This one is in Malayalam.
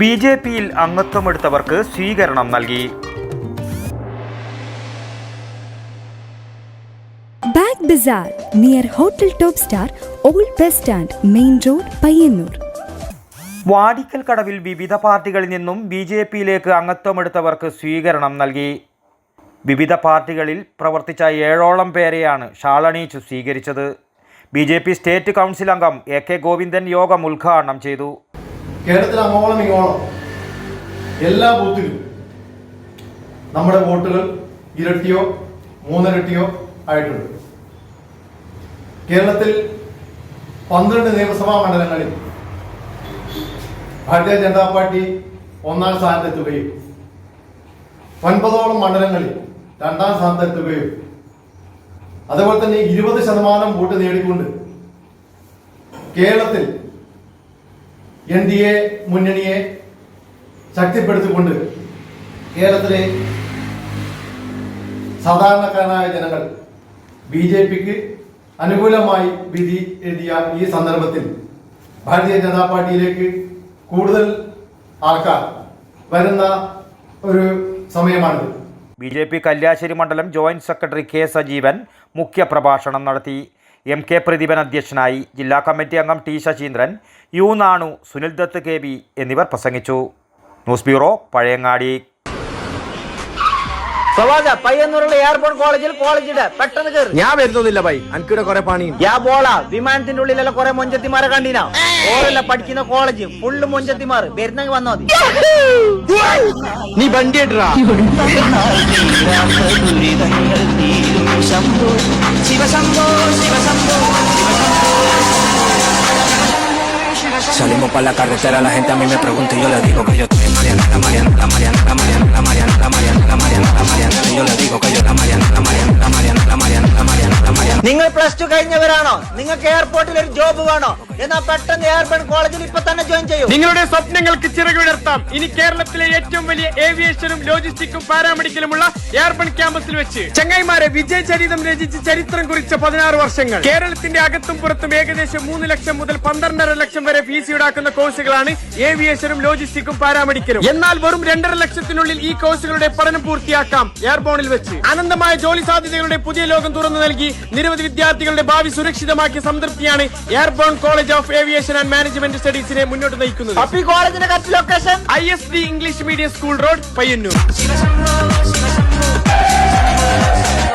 ബി ജെ പിയിൽ അംഗത്വമെടുത്തവർക്ക് സ്വീകരണം നൽകി. Bag bizarre near hotel top star old bus stand main road Payyanur. Vadikkal കടവിൽ വിവിധ പാർട്ടികളിൽ നിന്നും ബി ജെ പിയിലേക്ക് അംഗത്വമെടുത്തവർക്ക് സ്വീകരണം നൽകി. വിവിധ പാർട്ടികളിൽ പ്രവർത്തിച്ച ഏഴോളം പേരെയാണ് ഷാളണീച്ചു സ്വീകരിച്ചത് B J P state council അംഗം എ കെ ഗോവിന്ദൻ യോഗം ഉദ്ഘാടനം ചെയ്തു. കേരളത്തിൽ അങ്ങോളം ഇങ്ങോളം എല്ലാ ബൂത്തിലും നമ്മുടെ വോട്ടുകൾ ഇരട്ടിയോ മൂന്നിരട്ടിയോ ആയിട്ടുണ്ട്. കേരളത്തിൽ പന്ത്രണ്ട് നിയമസഭാ മണ്ഡലങ്ങളിൽ ഭാരതീയ ജനതാ പാർട്ടി ഒന്നാം സ്ഥാനത്തെത്തുകയും ഒൻപതോളം മണ്ഡലങ്ങളിൽ രണ്ടാം സ്ഥാനത്തെത്തുകയും അതുപോലെ തന്നെ ഇരുപത് ശതമാനം വോട്ട് നേടിക്കൊണ്ട് കേരളത്തിൽ എൻ ഡി എ മുന്നണിയെ ശക്തിപ്പെടുത്തിക്കൊണ്ട് കേരളത്തിലെ സാധാരണക്കാരനായ ജനങ്ങൾ ബി ജെ പിക്ക് അനുകൂലമായി വിധി എഴുതിയ ഈ സന്ദർഭത്തിൽ ഭാരതീയ ജനതാ പാർട്ടിയിലേക്ക് കൂടുതൽ ആൾക്കാർ വരുന്ന ഒരു സമയമാണിത്. ബി ജെ പി കല്യാശ്ശേരി മണ്ഡലം ജോയിന്റ് സെക്രട്ടറി കെ സജീവൻ മുഖ്യപ്രഭാഷണം നടത്തി. എം കെ പ്രദീപൻ അധ്യക്ഷനായി ജില്ലാ കമ്മിറ്റി അംഗം T Sasheendran U Nanu Sunil Dutt K B എന്നിവർ പ്രസംഗിച്ചു. News bureau Pazhayangadi. പ്രവാസ പയ്യന്നൂരുള്ള എയർപോർട്ട് കോളേജിൽ പെട്ടെന്ന് കയറി ഞാൻ വരുന്നില്ല ബൈ എനിക്കിവിടെ കുറെ പണി യാ പോള വിമാനത്തിന്റെ ഉള്ളിലുള്ള കുറെ മൊഞ്ചത്തിമാരെ കണ്ടിനാ? ഓരല്ല പഠിക്കുന്ന കോളേജ് ഫുള്ള് മൊഞ്ചത്തിമാർ വരുന്നെങ്കിൽ വന്നാ മതി. നീ വണ്ടി. ഇട്ടാ Salimos para la carretera, la gente a mí me pregunta y yo le digo que yo estoy Mariana, la Mariana, la Mariana, la Mariana, la Mariana, la Mariana, plus two കഴിഞ്ഞവരാണോ? നിങ്ങൾക്ക് എയർപോർട്ടിൽ ഒരു ജോബ് വേണോ? എന്നാ പെട്ടെന്ന് എയർപോർട്ട് കോളേജിൽ ഇപ്പൊ തന്നെ ജോയിൻ ചെയ്യും. നിങ്ങളുടെ സ്വപ്നങ്ങൾക്ക് ചിറകുവിടർത്താം ഇനി കേരളത്തിലെ ഏറ്റവും വലിയ ഏവിയേഷനും ലോജിസ്റ്റിക്കും പാരാമെഡിക്കലുമുള്ള എയർബൺ ക്യാമ്പസിൽ വെച്ച് ചങ്ങായിമാരെ വിജയ ചരിതം രചിച്ച് ചരിത്രം കുറിച്ച പതിനാറ് വർഷങ്ങൾ. കേരളത്തിന്റെ അകത്തും പുറത്തും ഏകദേശം മൂന്ന് ലക്ഷം മുതൽ പന്ത്രണ്ടര ലക്ഷം വരെ ഫീസ് ഈടാക്കുന്ന കോഴ്സുകളാണ് ഏവിയേഷനും ലോജിസ്റ്റിക്കും പാരാമെഡിക്കലും എന്നാൽ വെറും രണ്ടര ലക്ഷത്തിനുള്ളിൽ ഈ കോഴ്സുകളുടെ പഠനം പൂർത്തിയാക്കാം എയർബോണിൽ വെച്ച്. അനന്തമായ ജോലി സാധ്യതകളുടെ പുതിയ ലോകം തുറന്നു നൽകി നിരവധി വിദ്യാർത്ഥികളുടെ ഭാവി സുരക്ഷിതമാക്കിയ സംതൃപ്തിയാണ് Airborne college of aviation and management സ്റ്റഡീസിനെ മുന്നോട്ട് നയിക്കുന്നത്. അപ്പൊ ഈ കോളേജിന്റെ correct location? I S D English medium school road Payyanur.